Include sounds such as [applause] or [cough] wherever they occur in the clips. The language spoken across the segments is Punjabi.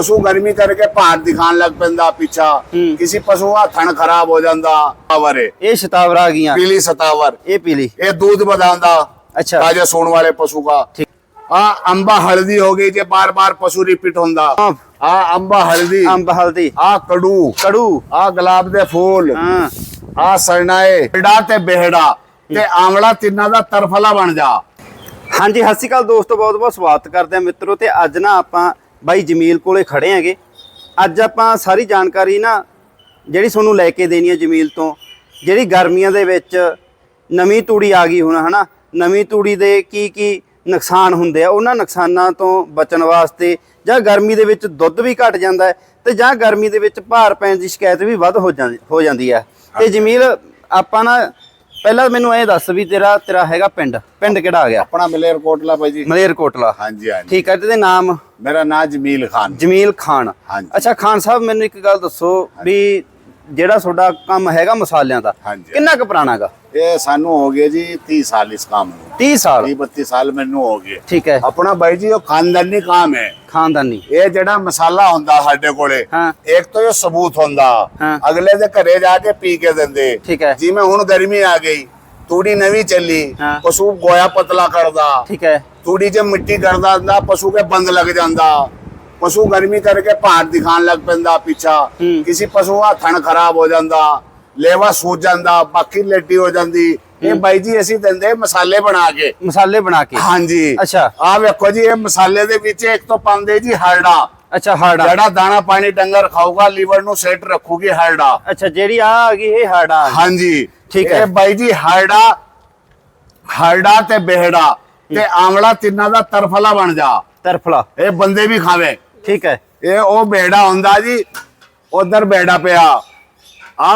ਪਸ਼ੂ ਗਰਮੀ ਕਰਕੇ ਭਾਰ ਦਿਖਾਣ ਲੱਗ ਪੈਂਦਾ ਪਿੱਛਾ। ਕਿਸੇ ਪਸ਼ੂ ਹੱਥਣ ਖਰਾਬ ਹੋ ਜਾਂਦਾ ਆਵਰੇ ਇਹ ਸ਼ਤਾਵਰ ਆ ਗਈਆਂ। ਪੀਲੀ ਸਤਾਵਰ। ਇਹ ਪੀਲੀ। ਇਹ दूध ਵਧਾਉਂਦਾ ਅੱਛਾ। ਤਾਜਾ ਸੋਣ ਵਾਲੇ ਪਸ਼ੂ ਦਾ। ਆ ਅੰਬਾ ਹਲਦੀ ਹੋ ਗਈ ਜੇ ਬਾਰ-ਬਾਰ ਪਸ਼ੂ ਰਿਪੀਟ ਹੁੰਦਾ। ਆ ਅੰਬਾ ਹਲਦੀ। ਅੰਬ ਹਲਦੀ। ਆ ਕੜੂ। ਕੜੂ। ਆ ਗੁਲਾਬ ਦੇ ਫੁੱਲ। ਆ ਸਰਨਾਏ। ਬਿੜਾ ਤੇ ਬਿਹੜਾ। ਤੇ ਆਂਵਲਾ ਤਿੰਨਾਂ ਦਾ ਤਰਫਲਾ ਬਣ ਜਾ। ਹਾਂਜੀ ਸਤਿ ਸ਼੍ਰੀ ਅਕਾਲ ਦੋਸਤੋ ਬਹੁਤ ਬਹੁਤ ਸਵਾਗਤ ਕਰਦੇ ਆ ਮਿੱਤਰੋ। ਤੇ ਅੱਜ ਨਾ ਆਪਾਂ ਬਾਈ ਜਮੀਲ ਕੋਲੇ ਖੜੇ ਆਂਗੇ ਅੱਜ ਆਪਾਂ ਸਾਰੀ ਜਾਣਕਾਰੀ ਨਾ ਜਿਹੜੀ ਤੁਹਾਨੂੰ ਲੈ ਕੇ ਦੇਣੀ ਹੈ ਜਮੀਲ ਤੋਂ ਜਿਹੜੀ ਗਰਮੀਆਂ ਦੇ ਵਿੱਚ ਨਵੀਂ ਤੂੜੀ ਆ ਗਈ ਹੁਣ ਹਨਾ? ਨਵੀਂ ਤੂੜੀ ਦੇ ਕੀ ਕੀ ਨੁਕਸਾਨ ਹੁੰਦੇ ਆ ਉਹਨਾਂ ਨੁਕਸਾਨਾਂ ਤੋਂ ਬਚਣ ਵਾਸਤੇ ਜਾਂ ਗਰਮੀ ਦੇ ਵਿੱਚ ਦੁੱਧ ਵੀ ਘਟ ਜਾਂਦਾ ਹੈ ਤੇ ਜਾਂ ਗਰਮੀ ਦੇ ਵਿੱਚ ਭਾਰ ਪੈਣ ਦੀ ਸ਼ਿਕਾਇਤ ਵੀ ਵੱਧ ਹੋ ਜਾਂਦੀ ਹੋ ਜਾਂਦੀ ਹੈ। ਤੇ ਜਮੀਲ ਆਪਾਂ ਨਾ ਪਹਿਲਾਂ ਮੈਨੂੰ ਇਹ ਦੱਸ ਵੀ ਤੇਰਾ ਤੇਰਾ ਹੈਗਾ ਪਿੰਡ। ਪਿੰਡ ਕਿਹੜਾ ਆ ਗਿਆ? ਆਪਣਾ ਮਲੇਰਕੋਟਲਾ ਭਾਈ ਜੀ। ਮਲੇਰਕੋਟਲਾ ਹਾਂਜੀ ਹਾਂਜੀ। ਠੀਕ ਹੈ ਤੇ ਨਾਮ? ਮੇਰਾ ਨਾਮ ਜਮੀਲ ਖਾਨ। ਜਮੀਲ ਖਾਨ। ਹਾਂਜੀ। ਅੱਛਾ ਖਾਨ ਸਾਹਿਬ ਮੈਨੂੰ ਇੱਕ ਗੱਲ ਦੱਸੋ ਵੀ ਜਿਹੜਾ ਤੁਹਾਡਾ ਕੰਮ ਹੈਗਾ ਮਸਾਲਿਆਂ ਦਾ ਕਿੰਨਾ ਕੁ ਪੁਰਾਣਾ ਹੈਗਾ? ਇਹ ਸਾਨੂੰ ਹੋ ਗਏ ਜੀ 30 ਸਾਲ ਇਸ ਕੰਮ ਨੂੰ। 30 ਸਾਲ? 30 ਸਾਲ ਮੈਨੂੰ ਹੋ ਗਏ। ਠੀਕ ਹੈ। ਆਪਣਾ ਬਾਈ ਜੀ ਉਹ ਖਾਨਦਾਨੀ ਕੰਮ ਹੈ। ਖਾਨਦਾਨੀ। ਇਹ ਜਿਹੜਾ ਮਸਾਲਾ ਹੁੰਦਾ ਸਾਡੇ ਕੋਲੇ ਹਾਂ। ਇੱਕ ਤਾਂ ਇਹ ਸਬੂਤ ਹੁੰਦਾ। ਅਗਲੇ ਦੇ ਘਰੇ ਜਾ ਕੇ ਪੀ ਕੇ ਦਿੰਦੇ। ਠੀਕ ਹੈ। ਜਿਵੇਂ ਹੁਣ ਗਰਮੀ ਆ ਗਈ ਤੂੜੀ ਨਵੀਂ ਚੱਲੀ ਪਸ਼ੂ ਗੋਇਆ ਪਤਲਾ ਕਰਦਾ। ਠੀਕ ਹੈ। ਤੂੜੀ 'ਚ ਮਿੱਟੀ ਕਰਦਾ ਪਸ਼ੂ ਕੇ ਬੰਦ ਲੱਗ ਜਾਂਦਾ। ਪਸ਼ੂ ਗਰਮੀ ਕਰਕੇ ਭਾਰ ਦਿਖਾਣ ਲੱਗ ਪੈਂਦਾ ਪਿੱਛਾ। ਕਿਸੇ ਪਸ਼ੂ ਦਾ ਥਣ ਖਰਾਬ ਹੋ ਜਾਂਦਾ ਲੇਵਾ ਸੂਜ ਜਾਂਦਾ ਬਾਕੀ ਲੇਟੀ ਹੋ ਜਾਂਦੀ। ਇਹ ਬਾਈ ਜੀ ਅਸੀਂ ਦਿੰਦੇ ਮਸਾਲੇ ਬਣਾ ਕੇ। ਮਸਾਲੇ ਬਣਾ ਕੇ? ਹਾਂਜੀ। ਅੱਛਾ। ਆ ਵੇਖੋ ਜੀ ਇਹ ਮਸਾਲੇ ਦੇ ਵਿੱਚ ਇੱਕ ਤੋਂ ਪਾਉਂਦੇ ਜੀ ਹਰੜਾ। ਅੱਛਾ ਹਾਰਡਾ ਜਿਹੜਾ ਦਾਣਾ ਪਾਣੀ ਡੰਗਰ ਖਾਊਗਾ ਲੀਵਰ ਨੂੰ ਸੈੱਟ ਰੱਖੂਗੀ ਹਰੜਾ। ਅੱਛਾ ਜਿਹੜੀ ਆ ਆ ਗਈ ਇਹ ਹਾਰਡਾ ਹਾਂਜੀ। ਠੀਕ ਹੈ। ਇਹ ਬਾਈ ਜੀ ਹਰੜਾ ਹਰੜਾ ਤੇ ਬਿਹੜਾ ਤੇ ਆਮਲਾ ਤਿੰਨਾਂ ਦਾ ਤਰਫਲਾ ਬਣ ਜਾ। ਤਰਫਲਾ। ਇਹ ਬੰਦੇ ਵੀ ਖਾਵੇ। ਠੀਕ ਹੈ। ਇਹ ਉਹ ਬੇੜਾ ਹੁੰਦਾ ਜੀ ਉਧਰ ਬੇੜਾ ਪਿਆ। ਆ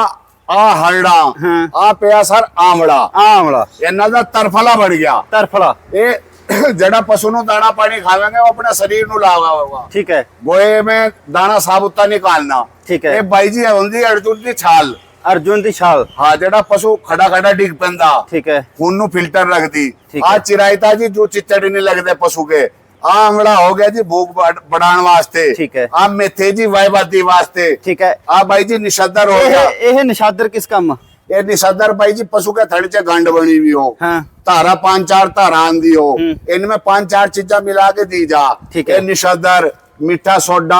ਆ ਹਲੜਾ ਆ ਪਿਆ ਸਰ ਆਮੜਾ। ਆਮੜਾ। ਇਹਨਾਂ ਦਾ ਤਰਫਲਾ ਬਣ ਗਿਆ। ਤਰਫਲਾ। ਇਹ [coughs] ਜਿਹੜਾ ਪਸ਼ੂ ਨੂੰ ਦਾਣਾ ਪਾਣੀ ਖਾਵਾਂਗੇ ਉਹ ਆਪਣਾ ਸਰੀਰ ਨੂੰ ਲਾਵਾ ਹੋਗਾ ਠੀਕ ਹੈ। ਗੋਏ ਮੈਂ ਦਾਣਾ ਸਾਬੁੱਤਾ ਨਿਕਾਲਣਾ ਠੀਕ ਹੈ। ਇਹ ਬਾਈ ਜੀ ਹੁੰਦੀ ਅਰਜੁਨ ਦੀ ਛਾਲ। ਅਰਜੁਨ ਦੀ ਛਾਲ। ਹਾਂ ਜਿਹੜਾ ਪਸ਼ੂ ਖੜਾ ਖੜਾ ਡਿੱਗ ਪੈਂਦਾ। ਠੀਕ ਹੈ। ਖੂਨ ਨੂੰ ਫਿਲਟਰ ਲੱਗਦੀ। ਆ ਚਿਰਾਇਤਾ ਜੀ ਜੋ ਚਿੱਟੜ ਨਹੀਂ ਲੱਗਦੇ ਪਸ਼ੂ ਕੇ। ਆ ਆਮੜਾ ਹੋ ਗਿਆ ਜੀ ਭੂਖ ਬੜ- बढ़ाने ਵਾਸਤੇ ਠੀਕ ਹੈ। ਆ ਮੇਥੇ ਜੀ ਵਾਇਬਾਦੀ ਵਾਸਤੇ ਠੀਕ ਹੈ ਆ ਬਾਈ ਜੀ ਨਿਸ਼ਦਰ ਹੋ ਗਿਆ ਇਹ ਇਹ ਨਿਸ਼ਾਦਰ ਕਿਸ ਕੰਮ ਇਹ ਨਿਸ਼ਦਰ ਬਾਈ ਜੀ ਪਸ਼ੂ के थड़ से गंड बनी हुई हो ਹਾਂ धारा पांच चार धारा आंदी हो हम्म। इनमें पांच चार चीजा मिला के दी जा ठीक है। ये निशदर मीठा सोडा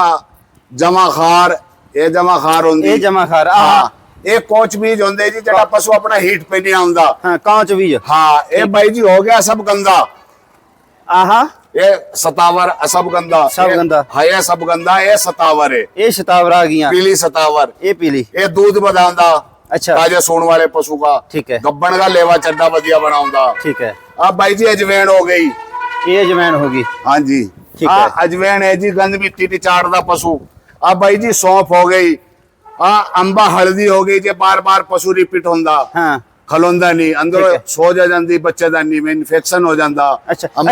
जमा खार ये जमा खार होंदी ਇਹ ਜਮਾ ਖਾਰ ਆ ਹਾਂ ਇਹ ਕੋਚ ਬੀਜ ਹੁੰਦੇ ਜੀ ਜਿਹੜਾ ਪਸ਼ੂ ਆਪਣਾ ਹੀਟ पे नहीं ਆਉਂਦਾ ਹਾਂ ਕਾਂਚ ਬੀਜ हाँ ये भाई जी हो गया सब गंदा ਆਹਾ ਇਹ ਸਤਾਵਰ ਸਭ ਗੰਦਾ ਸਭ ਗੰਦਾ ਹਾਂ ਸਭ ਗੰਦਾ ਇਹ ਸਤਾਵਰ ਹੈ ਇਹ ਸਤਾਵਰ ਆ ਗਈਆਂ। ਪੀਲੀ ਸਤਾਵਰ। ਇਹ ਪੀਲੀ। ਇਹ दूध ਵਧਾਉਂਦਾ ਅੱਛਾ। ਤਾਜੇ ਸੋਣ ਵਾਲੇ ਪਸ਼ੂ ਦਾ। ਠੀਕ ਹੈ। ਗੱਬਣ ਦਾ ਲੇਵਾ ਚੱਡਾ ਵਧੀਆ ਬਣਾਉਂਦਾ ਠੀਕ ਹੈ। ਆ ਬਾਈ ਜੀ ਅਜਵੈਣ ਹੋ ਗਈ। ਇਹ ਅਜਵੈਣ ਹੋ ਗਈ। ਹਾਂਜੀ। ਠੀਕ ਹੈ। ਆ ਅਜਵੈਣ ਹੈ ਜੀ ਗੰਦ ਮਿੱਟੀ ਤੇ ਚਾੜਦਾ ਪਸ਼ੂ। ਆ ਬਾਈ ਜੀ ਸੌਂਫ ਹੋ ਗਈ। ਆ ਅੰਬਾ ਹਲਦੀ ਹੋ ਗਈ ਜੇ ਬਾਰ-ਬਾਰ ਪਸ਼ੂ ਰਿਪੀਟ ਹੁੰਦਾ। ਹਾਂ। ਖਲੋਂਦਾਨੀ ਅੰਦਰੋਂ ਸੋਜ ਆ ਜਾਂਦੀ ਬੱਚੇ ਦਾ ਨੀਵੇਂ ਇਨਫੈਕਸ਼ਨ ਹੋ ਜਾਂਦਾ। ਅੰਬ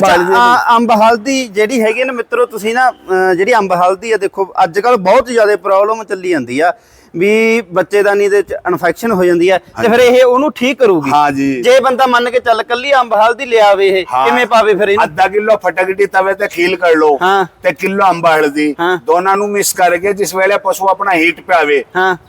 ਅੰਬ ਹਲਦੀ ਜਿਹੜੀ ਹੈਗੀ ਨਾ ਮਿੱਤਰੋ ਤੁਸੀਂ ਨਾ ਜਿਹੜੀ ਅੰਬ ਹਲਦੀ ਆ ਦੇਖੋ ਅੱਜ ਕੱਲ ਬਹੁਤ ਜ਼ਿਆਦਾ ਪ੍ਰੋਬਲਮ ਚੱਲੀ ਜਾਂਦੀ ਆ। ਵੀ ਦਾ ਦੇ ਵਿੱਚ ਇਨਫੈਕਸ਼ਨ ਹੋ ਜਾਂਦੀ ਆ ਤੇ ਫਿਰ ਇਹ ਉਹਨੂੰ ਠੀਕ ਕਰੂਗੀ। ਹਾਂ ਜੀ ਜੇ ਬੰਦਾ ਮੰਨ ਕੇ ਚੱਲ ਕੱਲੀ ਅੰਬ ਹਲਦੀ ਲਿਆਵੇ ਇਹ ਕਿਵੇਂ ਪਾਵੇ ਫਿਰ ਇਹਨੂੰ? ਅੱਧਾ ਕਿਲੋ ਫਟਕਟੀ ਤਵੇ ਤੇ ਖੀਲ ਕਰ ਲਓ ਤੇ ਕਿਲੋ ਅੰਬ ਹਲਦੀ ਦੋਨਾਂ ਨੂੰ ਮਿਕਸ ਕਰਕੇ ਜਿਸ ਵੇਲੇ ਪਸ਼ੂ ਆਪਣਾ ਹੀਟ ਤੇ ਆਵੇ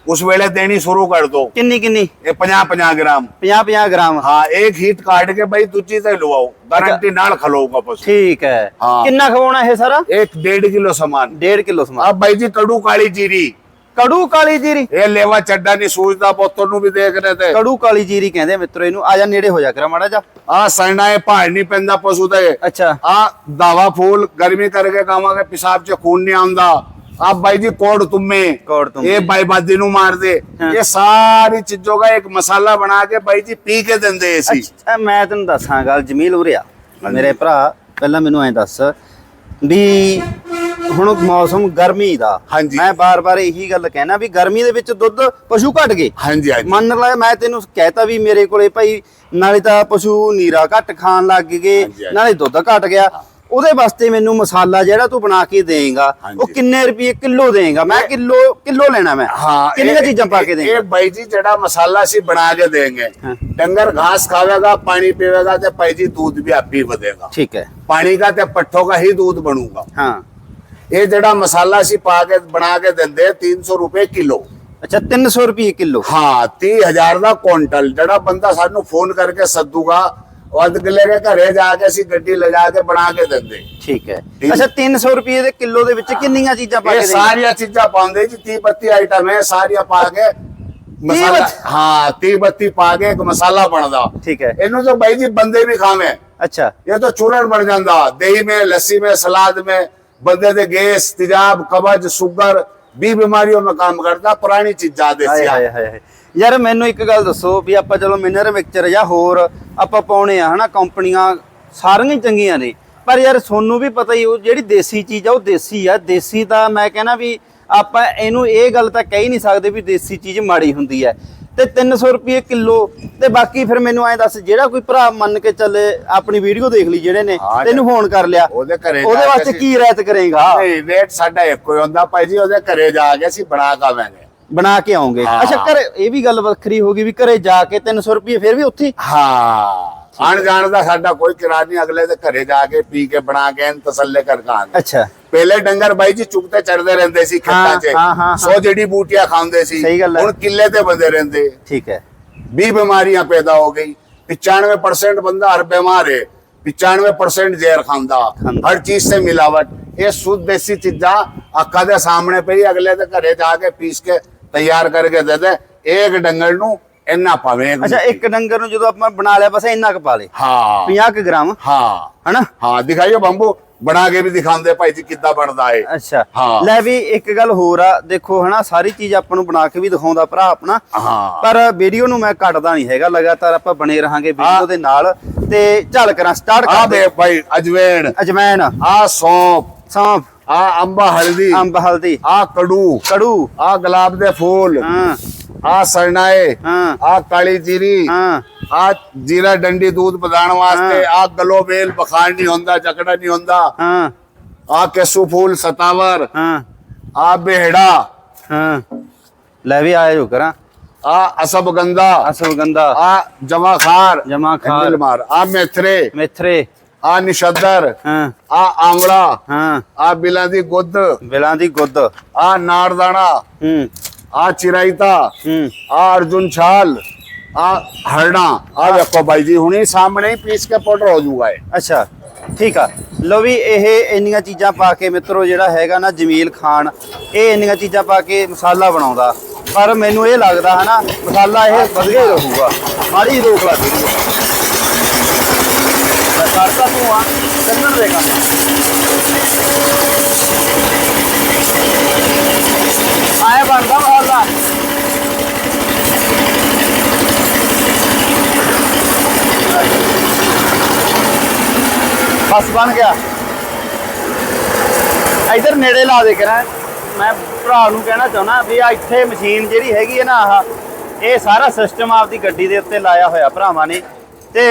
ਉਸ ਵੇਲੇ ਦੇਣੀ ਸ਼ੁਰੂ ਕਰ ਦੋ। ਕਿੰਨੀ ਕਿੰਨੀ? ਇਹ 50 50 ਗ੍ਰਾਮ। 50 50 ਗ੍ਰਾਮ। ਹਾਂ ਇੱਕ ਹੀਟ ਕਾਟ ਕੇ ਭਾਈ ਦੂਜੀ ਤੇ ਲਵਾਓ ਗਾਰੰਟੀ ਨਾਲ ਖਲੋਗਾ ਪਸ਼ੂ। ਠੀਕ ਹੈ। ਕਿੰਨਾ ਖਵਾਉਣਾ ਇਹ ਸਾਰਾ? 1.5 ਕਿਲੋ ਸਮਾਨ। 1.5 ਕਿਲੋ ਸਮਾਨ। ਆ ਭਾਈ ਜੀ ਕੜੂ ਕਾਲੀ ਜੀਰੀ। ਕੜੂ ਕਾਲੀ ਜੀਰੀ। ਇਹ ਲੇਵਾ ਚੱਡਾ ਨਹੀਂ ਸੂਝਦਾ ਪੁੱਤਰ ਨੂੰ ਵੀ ਦੇਖ ਰਹੇ ਤੇ। ਕੜੂ ਕਾਲੀ ਜੀਰੀ ਕਹਿੰਦੇ ਮਿੱਤਰੋ ਇਹਨੂੰ। ਆ ਜਾ ਨੇੜੇ ਹੋ ਜਾ ਕਰਾ ਮਾੜਾ ਜਾ। ਆ ਸੈਣਾ ਇਹ ਭਾਰ ਨਹੀਂ ਪੈਂਦਾ ਪਸ਼ੂ ਤੇ। ਅੱਛਾ। ਆ ਦਾਵਾ ਫੂਲ ਗਰਮੀ ਕਰਕੇ ਕਾਵਾਂਗੇ ਪਿਸ਼ਾਬ ਚ ਖੂਨ ਨਹੀਂ ਆਉਂਦਾ। ਆ ਬਾਈ ਜੀ ਕੋੜ ਤੁਮੇ। ਕੋੜ ਤੁੰਮੇ। ਇਹ ਬਾਈ ਬਾਦੀ ਨੂੰ ਮਾਰ ਦੇ ਹਾਂ। ਇਹ ਸਾਰੀ ਚੀਜ਼ੋਂ ਦਾ ਇੱਕ ਮਸਾਲਾ ਬਣਾ ਕੇ ਬਾਈ ਜੀ ਪੀ ਕੇ ਦਿੰਦੇ ਸੀ। ਅੱਛਾ ਮੈਂ ਤੈਨੂੰ ਦੱਸਾਂ ਗੱਲ ਜਮੀਲ ਉਰਿਆ ਮੇਰੇ ਭਰਾ ਪਹਿਲਾਂ ਮੈਨੂੰ ਐਂ ਦੱਸ ਵੀ ਹੁਣ ਮੌਸਮ ਗਰਮੀ ਦਾ ਹਾਂਜੀ। ਮੈਂ ਬਾਰ-ਬਾਰ ਇਹੀ ਗੱਲ ਕਹਿਣਾ ਵੀ ਗਰਮੀ ਦੇ ਵਿੱਚ ਦੁੱਧ ਪਸ਼ੂ ਘਟ ਗਏ ਹਾਂਜੀ ਹਾਂਜੀ ਮੰਨ ਲੈ ਮੈਂ ਤੈਨੂੰ ਕਹਿਤਾ ਵੀ ਮੇਰੇ ਕੋਲੇ ਭਾਈ ਨਾਲੇ ਤਾਂ ਪਸ਼ੂ ਨੀਰਾ ਘੱਟ ਖਾਣ ਲੱਗ ਗਏ ਹਾਂਜੀ, ਹਾਂਜੀ। ਨਾਲੇ ਦੁੱਧ ਘਟ ਗਿਆ ਉਹਦੇ ਵਾਸਤੇ ਮੈਨੂੰ ਮਸਾਲਾ ਜਿਹੜਾ ਤੂੰ ਬਣਾ ਕੇ ਦੇਂਗਾ ਉਹ ਕਿੰਨੇ ਰੁਪਏ ਕਿਲੋ ਦੇਂਗਾ? ਮੈਂ ਕਿਲੋ ਕਿਲੋ ਲੈਣਾ ਮੈਂ। ਹਾਂ ਕਿੰਨੀਆਂ ਚੀਜ਼ਾਂ ਪਾ ਕੇ ਦੇਂਗਾ? ਇਹ ਬਾਈ ਜੀ ਜਿਹੜਾ ਮਸਾਲਾ ਸੀ ਬਣਾ ਕੇ ਦੇਂਗੇ ਡੰਗਰ ਘਾਸ ਖਾਵੇਗਾ ਪਾਣੀ ਪੀਵੇਗਾ ਤੇ ਭਾਈ ਜੀ ਦੁੱਧ ਵੀ ਆਪੀ ਵਧੇਗਾ। ਠੀਕ ਹੈ। ਪਾਣੀ ਦਾ ਤੇ ਪੱਠੋ ਦਾ ਹੀ ਦੁੱਧ ਬਣੂਗਾ। ਹਾਂ। ਇਹ ਜਿਹੜਾ ਮਸਾਲਾ ਸੀ ਪਾ ਕੇ ਬਣਾ ਕੇ ਦਿੰਦੇ 300 ਰੁਪਏ ਕਿਲੋ। ਅੱਛਾ 300 ਰੁਪਏ ਕਿਲੋ? ਹਾਂ 30000 ਦਾ ਕੁਇੰਟਲ ਜਿਹੜਾ ਬੰਦਾ ਸਾਨੂੰ ਫੋਨ ਕਰਕੇ ਸੱਦੂਗਾ ਵੱਧ ਕਿੱਲੇ ਦੇ ਘਰੇ ਜਾ ਕੇ ਅਸੀਂ ਗੱਡੀ ਲਿਜਾ ਕੇ ਬਣਾ ਕੇ ਦਿੰਦੇ। ਠੀਕ ਹੈ। ਅੱਛਾ 300 ਰੁਪਏ ਦੇ ਕਿਲੋ ਦੇ ਵਿੱਚ ਕਿੰਨੀਆਂ ਚੀਜ਼ਾਂ ਪਾ ਕੇ ਇਹ ਸਾਰੀਆਂ ਚੀਜ਼ਾਂ ਪਾਉਂਦੇ ਜੀ 30 32 ਆਈਟਮ ਹੈ ਸਾਰੀਆਂ ਪਾ ਕੇ ਮਸਾਲਾ ਹਾਂ 30 32 ਪਾ ਕੇ ਇੱਕ ਮਸਾਲਾ ਬਣਦਾ। ਠੀਕ ਹੈ। ਇਹਨੂੰ ਤਾਂ ਬਾਈ ਜੀ ਬੰਦੇ ਵੀ ਖਾਵੇਂ। ਅੱਛਾ। ਇਹ ਤਾਂ ਚੂਰਨ ਬਣ ਜਾਂਦਾ। ਦਹੀਂ ਮੇ ਲੱਸੀ ਮੇ ਸਲਾਦ ਮੇ ਬੰਦੇ ਦੇ ਗੈਸ ਤਿਜਾਬ ਕਬਜ਼ ਸ਼ੂਗਰ ਵੀ ਬਿਮਾਰੀਆਂ ਮੇ ਕੰਮ ਕਰਦਾ ਪੁਰਾਣੀ ਚੀਜ਼ਾਂ ਦੇਸੀ ਹਾਏ ਹਾਏ ਹਾਏ। ਯਾਰ ਮੈਨੂੰ ਇੱਕ ਗੱਲ ਦੱਸੋ ਵੀ ਆਪਾਂ ਚਲੋ ਮਿਨਰਲ ਮਿਕਸਚਰ ਜਾਂ ਹੋਰ ਆਪਾਂ ਪਾਉਣੇ ਆ ਹਨਾ ਕੰਪਨੀਆਂ ਸਾਰੀਆਂ ਚੰਗੀਆਂ ਨੇ। ਪਰ ਯਾਰ ਤੁਹਾਨੂੰ ਵੀ ਪਤਾ ਹੀ ਉਹ ਜਿਹੜੀ ਦੇਸੀ ਚੀਜ਼ ਆ ਉਹ ਦੇਸੀ ਆ। ਦੇਸੀ ਤਾਂ ਮੈਂ ਕਹਿੰਦਾ ਵੀ ਆਪਾਂ ਇਹਨੂੰ ਇਹ ਗੱਲ ਤਾਂ ਕਹਿ ਹੀ ਨਹੀਂ ਸਕਦੇ ਵੀ ਦੇਸੀ ਚੀਜ਼ ਮਾੜੀ ਹੁੰਦੀ ਹੈ ਤੇ 300 ਰੁਪਏ ਕਿਲੋ ਤੇ ਬਾਕੀ ਫਿਰ ਮੈਨੂੰ ਐਂ ਦੱਸ ਜਿਹੜਾ ਕੋਈ ਭਰਾ ਮੰਨ ਕੇ ਚੱਲੇ ਆਪਣੀ ਵੀਡੀਓ ਦੇਖ ਲਈ ਜਿਹੜੇ ਨੇ ਤੈਨੂੰ ਫੋਨ ਕਰ ਲਿਆ। ਉਹਦੇ ਘਰੇ ਉਹਦੇ ਵਾਸਤੇ ਕੀ ਰਹਿਤ ਕਰੇਗਾ? ਨਹੀਂ ਰੇਟ ਸਾਡਾ ਇੱਕੋ ਹੀ ਹੁੰਦਾ ਭਾਈ ਜੀ ਉਹਦੇ ਘਰੇ ਜਾ ਕੇ ਅਸੀਂ ਬਣਾ ਕੇ ਆਵਾਂਗੇ। ਬਣਾ ਕੇ ਆਉਂਗੇ। ਹਾਂ। ਅੱਛਾ ਘਰੇ ਇਹ ਵੀ ਗੱਲ ਵੱਖਰੀ ਹੋ ਗਈ ਵੀ ਘਰੇ ਜਾ ਕੇ 300 ਰੁਪਏ ਫਿਰ ਵੀ ਉੱਥੇ ਹੀ? ਹਾਂ। ਅਣਜਾਣ ਦਾ ਸਾਡਾ ਕੋਈ ਕਿਰਾਇਆ ਨਹੀਂ ਅਗਲੇ ਦੇ ਘਰੇ ਜਾ ਕੇ ਪੀ ਕੇ ਬਣਾ ਕੇ ਐਨ ਤਸੱਲੇ ਕਰਕੇ ਆਉਂਦੇ ਅੱਛਾ। ਪਹਿਲੇ ਡੰਗਰ ਬਾਈ ਜੀ ਚੁਗਤੇ ਚੜਦੇ ਰਹਿੰਦੇ ਸੀ ਖੇਤਾਂ ਹਾਂ, ਹਾਂ, 'ਚ ਸੋ ਜੜੀ ਬੂਟੀਆਂ ਖਾਂਦੇ ਸੀ ਸਹੀ ਗੱਲ ਹੈ। ਹੁਣ ਕਿੱਲੇ ਤੇ ਬੰਦੇ ਰਹਿੰਦੇ। ਠੀਕ ਹੈ। 20 ਬਿਮਾਰੀਆਂ ਪੈਦਾ ਹੋ ਗਈ 95% ਬੰਦਾ ਹਰ ਬਿਮਾਰ ਹੈ 95% ਜ਼ਹਿਰ ਖਾਂਦਾ। ਖਾਂਦਾ। ਹਰ ਚੀਜ਼ ਤੇ ਮਿਲਾਵਟ। ਇਹ ਸੁੱਧ ਦੇਸੀ ਚੀਜ਼ਾਂ ਅੱਖਾਂ ਦੇ ਸਾਹਮਣੇ ਪਈ ਅਗਲੇ ਦੇ ਘਰੇ ਜਾ ਕੇ ਪੀਸ ਕੇ ਤਿਆਰ ਕਰਕੇ ਦੇ ਦੇ ਇੱਕ ਡੰਗਰ ਨੂੰ ਇੰਨਾ ਪਾਵੇ ਅੱਛਾ ਇੱਕ ਡੰਗਰ ਨੂੰ ਜਦੋਂ ਆਪਾਂ ਬਣਾ ਲਿਆ ਬਸ ਇੰਨਾ ਕ ਪਾ ਲੇ ਹਾਂ। 50 ਗ੍ਰਾਮ ਹਾਂ। ਹਨਾ? ਹਾਂ ਦਿਖਾਈਓ ਬੰਬੂ ਬਣਾ ਕੇ ਵੀ ਦਿਖਾਉਂਦੇ ਭਾਈ ਜੀ ਕਿੱਦਾਂ ਬਣਦਾ ਏ ਅੱਛਾ। ਹਾਂ। ਲੈ ਵੀ ਇੱਕ ਗੱਲ ਹੋਰ ਆ ਦੇਖੋ ਹਨਾ ਸਾਰੀ ਚੀਜ਼ ਆਪਾਂ ਨੂੰ ਬਣਾ ਕੇ ਵੀ ਦਿਖਾਉਂਦਾ ਭਰਾ ਆਪਣਾ। ਹਾਂ। ਪਰ ਵੀਡੀਓ ਨੂੰ ਮੈਂ ਕੱਟਦਾ ਨਹੀਂ ਹੈਗਾ ਲਗਾਤਾਰ ਆਪਾਂ ਬਣੇ ਰਹਾਂਗੇ ਵੀਡੀਓ ਦੇ ਨਾਲ। ਤੇ ਚੱਲ ਕਰਾਂ ਸਟਾਰਟ ਕਰਦੇ ਆ ਭਾਈ ਅਜਵੈਣ। ਅਜਵੈਣ। ਆ ਸੌਂਪ ਸੌਂਪ ਆ ਅੰਬਾ ਹਲਦੀ ਅੰਬ ਹਲਦੀ। ਆ ਕੜੂ ਕੜੂ। ਆ ਗੁਲਾਬ ਦੇ ਫੂਲ ਆ ਸਰਨਾਏ ਆ ਕਾਲੀ ਜੀਰੀ ਆ ਜੀਰਾ ਡੰਡੀ ਦੂਧ ਪਦਾਣ ਵਾਸਤੇ ਆ ਗਲੋ ਬੇਲ ਬੁਖਾਰ ਨਹੀਂ ਹੁੰਦਾ ਜਕੜਾ ਨਹੀਂ ਹੁੰਦਾ। ਆ ਕੇਸੂ ਫੂਲ ਸਤਾਵਰ ਆ ਬਿਹੜਾ ਲੈ ਵੀ ਆਇਆ ਜੋ ਕਰਾਂ। ਆ ਅਸਬ ਗੰਦਾ ਅਸਬ ਗੰਦਾ। ਆ ਜਮਾਖਾਰ ਜਮਾ ਖਾਰ। ਆ ਮੇਥਰੇ ਮੇਥਰੇ। ਆ ਨਿਸ਼ਦਰ ਹਾਂ। ਆ ਹਾਂ। ਆ ਬਿਲਾਂ ਦੀ ਗੁੱਦ ਬਿਲਾਂ ਦੀ ਗੁੱਦ। ਆ ਨਾਰਦਾਣਾ ਹੂੰ। ਆ ਚਿਰਾਈਤਾ ਹੂੰ। ਆ ਅਰਜੁਨ ਛਾਲ ਆ ਹਰਣਾ। ਆ ਵੇਖੋ ਬਾਈ ਜੀ ਹੁਣੇ ਸਾਹਮਣੇ ਹੀ ਪੀਸ ਕੇ ਪਾਊਡਰ ਹੋ ਜਾਊਗਾ ਇਹ। ਅੱਛਾ ਠੀਕ ਆ। ਲੋ ਵੀ ਇਹ ਇੰਨੀਆਂ ਚੀਜ਼ਾਂ ਪਾ ਕੇ ਮਿੱਤਰੋ ਜਿਹੜਾ ਹੈਗਾ ਨਾ ਜਮੀਲ ਖਾਨ ਇਹ ਇੰਨੀਆਂ ਚੀਜ਼ਾਂ ਪਾ ਕੇ ਮਸਾਲਾ ਬਣਾਉਂਦਾ। ਪਰ ਮੈਨੂੰ ਇਹ ਲੱਗਦਾ ਹਨਾ ਮਸਾਲਾ ਇਹ ਵਧੀਆ ਹੀ ਰਹੂਗਾ। ਮਾੜੀ ਰੋਕ ਲਾ ਦੇ ਮੈਂ ਕਰਦਾ ਤੂੰ ਆ ਕੰਨਣ ਦੇ ਕੰਮ ਆਏ ਬਣਦਾ ਮਸਾਲਾ ਬਸ ਬਣ ਗਿਆ। ਇਧਰ ਨੇੜੇ ਲਾ ਦੇ ਕਰਾਂ। ਮੈਂ ਭਰਾ ਨੂੰ ਕਹਿਣਾ ਚਾਹੁੰਦਾ ਵੀ ਆ ਇੱਥੇ ਮਸ਼ੀਨ ਜਿਹੜੀ ਹੈਗੀ ਹੈ ਨਾ ਆਹ, ਇਹ ਸਾਰਾ ਸਿਸਟਮ ਆਪਦੀ ਗੱਡੀ ਦੇ ਉੱਤੇ ਲਾਇਆ ਹੋਇਆ ਭਰਾਵਾਂ ਨੇ। ਤੇ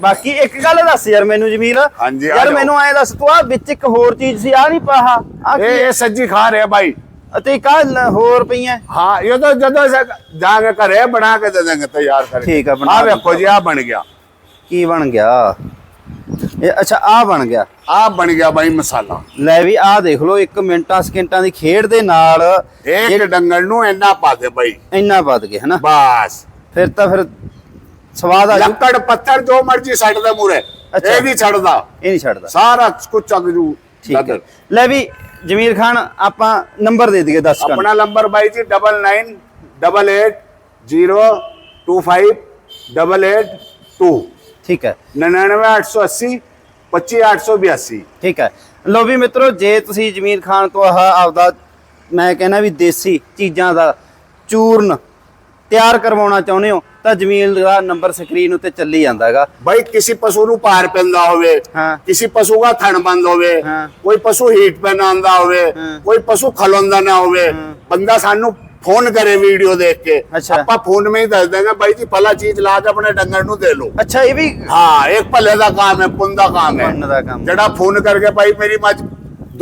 ਬਾਕੀ ਇੱਕ ਗੱਲ ਦੱਸ ਯਾਰ ਮੈਨੂੰ ਜਮੀਲ ਹਾਂਜੀ, ਆ ਯਾਰ ਜਾਓ। ਮੈਨੂੰ ਐ ਦੱਸ ਤੂੰ ਆ ਵਿੱਚ ਇੱਕ ਹੋਰ ਚੀਜ਼ ਸੀ ਆ ਨਹੀਂ ਪਾਹਾ ਆ ਇਹ ਇਹ ਸੱਜੀ ਖਾ ਰਿਹਾ ਭਾਈ ਅਤੇ ਕਾ ਹੋਰ ਪਈਆਂ हाँ ये तो जदों से जाके करे बना के दे देंगे तैयार करके ठीक है, बना हाँ देंगे। देखो जी आ बन गया ਕੀ ਬਣ ਗਿਆ ਇਹ ਅੱਛਾ ਆ ਬਣ ਗਿਆ आ बन गया भाई मसाला ਲੈ ਵੀ ਆ ਦੇਖ ਲਓ 1 ਮਿੰਟਾਂ ਸਕਿੰਟਾਂ ਦੀ ਖੇਡ ਦੇ ਨਾਲ एक डंगर नु इन्ना पा दे भाई ਇੰਨਾ ਵੱਧ ਗਿਆ ਹਨਾ बस ਫਿਰ ਤਾਂ ਫਿਰ ਸਵਾਦ ਆ ਜੂ। ਲੱਕੜ ਪੱਥਰ ਜੋ ਮਰਜ਼ੀ ਛੱਡਦਾ ਮੂਰੇ ਇਹ ਨਹੀਂ ਛੱਡਦਾ। ਇਹ ਨਹੀਂ ਛੱਡਦਾ। ਸਾਰਾ ਕੁਝ ਚੱਕ ਜੂ। ਠੀਕ ਹੈ। ਲੈ ਵੀ ਜਮੀਰ ਖਾਨ ਆਪਾਂ ਨੰਬਰ ਦੇ ਦਈਏ 10 ਕਨ ਆਪਣਾ ਨੰਬਰ ਬਾਈ ਜੀ 99 88 025 882 ਠੀਕ ਹੈ। 99880 25882 ਠੀਕ ਹੈ। ਲੋ ਵੀ ਮਿੱਤਰੋ ਜੇ ਤੁਸੀਂ ਜਮੀਰ ਖਾਨ ਤੋਂ ਆਹ ਆਪਦਾ ਮੈਂ ਕਹਿੰਦਾ ਵੀ ਦੇਸੀ ਚੀਜ਼ਾਂ ਦਾ ਚੂਰਨ ਤਿਆਰ ਕਰਵਾਉਣਾ ਚਾਹੁੰਦੇ ਹੋ ਤਾਂ ਜ਼ਮੀਨ ਦਾ ਨੰਬਰ ਸਕਰੀਨ ਉੱਤੇ ਚੱਲੀ ਜਾਂਦਾ ਹੈਗਾ। ਬਾਈ ਕਿਸੇ ਪਸ਼ੂ ਨੂੰ ਭਾਰ ਪੈਂਦਾ ਹੋਵੇ ਕਿਸੇ ਪਸ਼ੂ ਦਾ ਥਣ ਬੰਦ ਹੋਵੇ ਕੋਈ ਪਸ਼ੂ ਹੀਟ ਪੈ ਨਾ ਹੋਵੇ ਕੋਈ ਪਸ਼ੂ ਖਲੋਂਦਾ ਨਾ ਹੋਵੇ ਬੰਦਾ ਸਾਨੂੰ ਫੋਨ ਕਰੇ ਵੀਡੀਓ ਦੇਖ ਕੇ। ਆਪਾਂ ਫੋਨ ਮੇਂ ਹੀ ਦੱਸ ਦਾਂਗੇ ਬਾਈ ਜੀ ਫਲਾ ਚੀਜ਼ ਲਾ ਕੇ ਆਪਣੇ ਡੰਗਰ ਨੂੰ ਦੇ ਲੋ ਅੱਛਾ ਇਹ ਵੀ ਹਾਂ ਇੱਕ ਭੱਲੇ ਦਾ ਕੰਮ ਹੈ ਪੁੰਨ ਦਾ ਕੰਮ ਹੈ। ਜਿਹੜਾ ਫੋਨ ਕਰਕੇ ਭਾਈ ਮੇਰੀ ਮੱਝ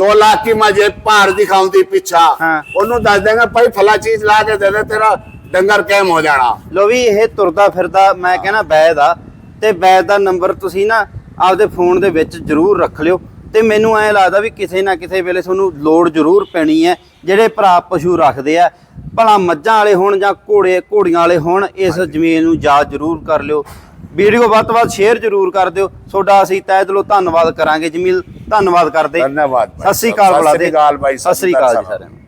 2 ਲੱਖ ਦੀ ਮੱਝ ਭਾਰ ਦਿਖਾਉਂਦੀ ਪਿੱਛਾ। ਹਾਂ। ਉਹਨੂੰ ਦੱਸ ਦੇਗਾ ਭਾਈ ਫਲਾ ਚੀਜ਼ ਲਾ ਕੇ ਦੇ ਦੇ ਤੇਰਾ ਡੰਗਰ ਕੈਮ ਹੋ ਜਾਣਾ। ਲੋ ਵੀ ਇਹ ਤੁਰਦਾ ਫਿਰਦਾ ਮੈਂ ਕਹਿੰਦਾ ਬੈਦ ਆ। ਤੇ ਬੈਦ ਦਾ ਨੰਬਰ ਤੁਸੀਂ ਨਾ ਆਪਦੇ ਫੋਨ ਦੇ ਵਿੱਚ ਜ਼ਰੂਰ ਰੱਖ ਲਿਓ। ਤੇ ਮੈਨੂੰ ਐਂ ਲੱਗਦਾ ਵੀ ਕਿਸੇ ਨਾ ਕਿਸੇ ਵੇਲੇ ਤੁਹਾਨੂੰ ਲੋੜ ਜ਼ਰੂਰ ਪੈਣੀ ਹੈ। ਜਿਹੜੇ ਭਰਾ ਪਸ਼ੂ ਰੱਖਦੇ ਆ ਭਲਾ ਮੱਝਾਂ ਵਾਲੇ ਹੋਣ ਜਾਂ ਘੋੜੇ ਘੋੜੀਆਂ ਵਾਲੇ ਹੋਣ ਇਸ ਜ਼ਮੀਨ ਨੂੰ ਯਾਦ ਜ਼ਰੂਰ ਕਰ ਲਿਓ। ਵੀਡੀਓ ਵੱਧ ਤੋਂ ਵੱਧ ਸ਼ੇਅਰ ਜ਼ਰੂਰ ਕਰ ਦਿਓ। ਤੁਹਾਡਾ ਅਸੀਂ ਤਹਿ ਦਿਲੋਂ ਧੰਨਵਾਦ ਕਰਾਂਗੇ ਜਮੀਲ। ਧੰਨਵਾਦ ਕਰਦੇ। ਧੰਨਵਾਦ ਸਤਿ ਸ੍ਰੀ ਅਕਾਲ। ਬੁਲਾ ਦੇ ਸਤਿ ਸ੍ਰੀ ਅਕਾਲ ਜੀ। ਸਾਰਿਆਂ ਨੂੰ।